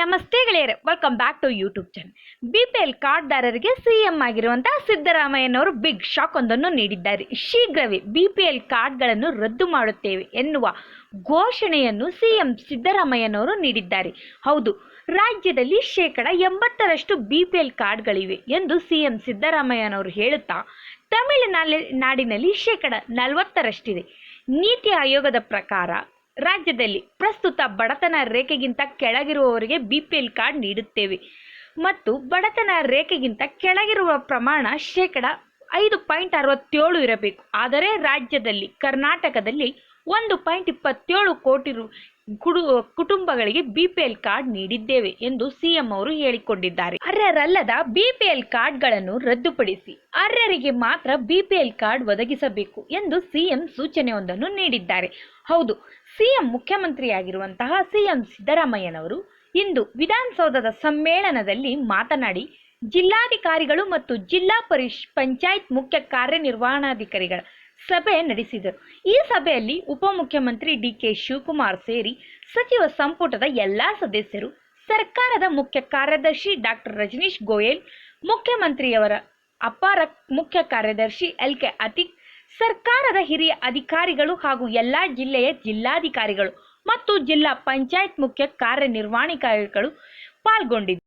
ನಮಸ್ತೆ ಗೆಳೆಯರೆ welcome back to YouTube channel B P L ಕಾರ್ಡ್ದಾರರಿಗೆ CM ಆಗಿರುವಂತಹ ಸಿದ್ದರಾಮಯ್ಯನವರು ಬಿಗ್ ಶಾಕ್ ಒಂದನ್ನು ನೀಡಿದ್ದಾರೆ. ಶೀಘ್ರವೇ ಬಿ ಪಿ ಎಲ್ ಕಾರ್ಡ್ಗಳನ್ನು ರದ್ದು ಮಾಡುತ್ತೇವೆ ಎನ್ನುವ ಘೋಷಣೆಯನ್ನು ಸಿ ಎಂ ಸಿದ್ದರಾಮಯ್ಯನವರು ನೀಡಿದ್ದಾರೆ. ಹೌದು, ರಾಜ್ಯದಲ್ಲಿ ಶೇಕಡ ಎಂಬತ್ತರಷ್ಟು ಬಿ ಪಿ ಎಲ್ ಕಾರ್ಡ್ಗಳಿವೆ ಎಂದು ಸಿ ಎಂ ಸಿದ್ದರಾಮಯ್ಯನವರು ಹೇಳುತ್ತಾ ತಮಿಳುನಾಡಿನಲ್ಲಿ ನಾಡಿನಲ್ಲಿ ಶೇಕಡ ನಲವತ್ತರಷ್ಟಿದೆ. ನೀತಿ ಆಯೋಗದ ಪ್ರಕಾರ ರಾಜ್ಯದಲ್ಲಿ ಪ್ರಸ್ತುತ ಬಡತನ ರೇಖೆಗಿಂತ ಕೆಳಗಿರುವವರಿಗೆ ಬಿ ಪಿ ಎಲ್ ಕಾರ್ಡ್ ನೀಡುತ್ತೇವೆ. ಮತ್ತು ಬಡತನ ರೇಖೆಗಿಂತ ಕೆಳಗಿರುವ ಪ್ರಮಾಣ ಶೇಕಡ ಐದು ಪಾಯಿಂಟ್ ಅರವತ್ತೇಳು ಇರಬೇಕು. ಆದರೆ ರಾಜ್ಯದಲ್ಲಿ, ಕರ್ನಾಟಕದಲ್ಲಿ ಒಂದು ಪಾಯಿಂಟ್ ಇಪ್ಪತ್ತೇಳು ಕೋಟಿ ರು, ಕುಡು, ಕುಟುಂಬಗಳಿಗೆ ಬಿಪಿಎಲ್ ಕಾರ್ಡ್ ನೀಡಿದ್ದೇವೆ ಎಂದು ಸಿಎಂ ಅವರು ಹೇಳಿಕೊಂಡಿದ್ದಾರೆ. ಅರ್ಹರಲ್ಲದ ಬಿಪಿಎಲ್ ಕಾರ್ಡ್ಗಳನ್ನು ರದ್ದುಪಡಿಸಿ ಅರ್ಹರಿಗೆ ಮಾತ್ರ ಬಿಪಿಎಲ್ ಕಾರ್ಡ್ ಒದಗಿಸಬೇಕು ಎಂದು ಸಿಎಂ ಸೂಚನೆಯೊಂದನ್ನು ನೀಡಿದ್ದಾರೆ. ಹೌದು ಸಿಎಂ ಮುಖ್ಯಮಂತ್ರಿಯಾಗಿರುವಂತಹ ಸಿಎಂ ಸಿದ್ದರಾಮಯ್ಯನವರು ಇಂದು ವಿಧಾನಸೌಧದ ಸಮ್ಮೇಳನದಲ್ಲಿ ಮಾತನಾಡಿ, ಜಿಲ್ಲಾಧಿಕಾರಿಗಳು ಮತ್ತು ಜಿಲ್ಲಾ ಪರಿಷ್, ಪಂಚಾಯತ್ ಮುಖ್ಯ ಕಾರ್ಯನಿರ್ವಹಣಾಧಿಕಾರಿಗಳ ಸಭೆ ನಡೆಸಿದರು. ಈ ಸಭೆಯಲ್ಲಿ ಉಪಮುಖ್ಯಮಂತ್ರಿ ಡಿ ಕೆ ಶಿವಕುಮಾರ್ ಸೇರಿ ಸಚಿವ ಸಂಪುಟದ ಎಲ್ಲಾ ಸದಸ್ಯರು, ಸರ್ಕಾರದ ಮುಖ್ಯ ಕಾರ್ಯದರ್ಶಿ ಡಾಕ್ಟರ್ ರಜನೀಶ್ ಗೋಯಲ್, ಮುಖ್ಯಮಂತ್ರಿಯವರ ಅಪಾರ ಮುಖ್ಯ ಕಾರ್ಯದರ್ಶಿ ಎಲ್ ಕೆ ಅತಿಕ್, ಸರ್ಕಾರದ ಹಿರಿಯ ಅಧಿಕಾರಿಗಳು ಹಾಗೂ ಎಲ್ಲಾ ಜಿಲ್ಲೆಯ ಜಿಲ್ಲಾಧಿಕಾರಿಗಳು ಮತ್ತು ಜಿಲ್ಲಾ ಪಂಚಾಯತ್ ಮುಖ್ಯ ಕಾರ್ಯನಿರ್ವಹಣಾಧಿಕಾರಿಗಳು ಪಾಲ್ಗೊಂಡಿದ್ದರು.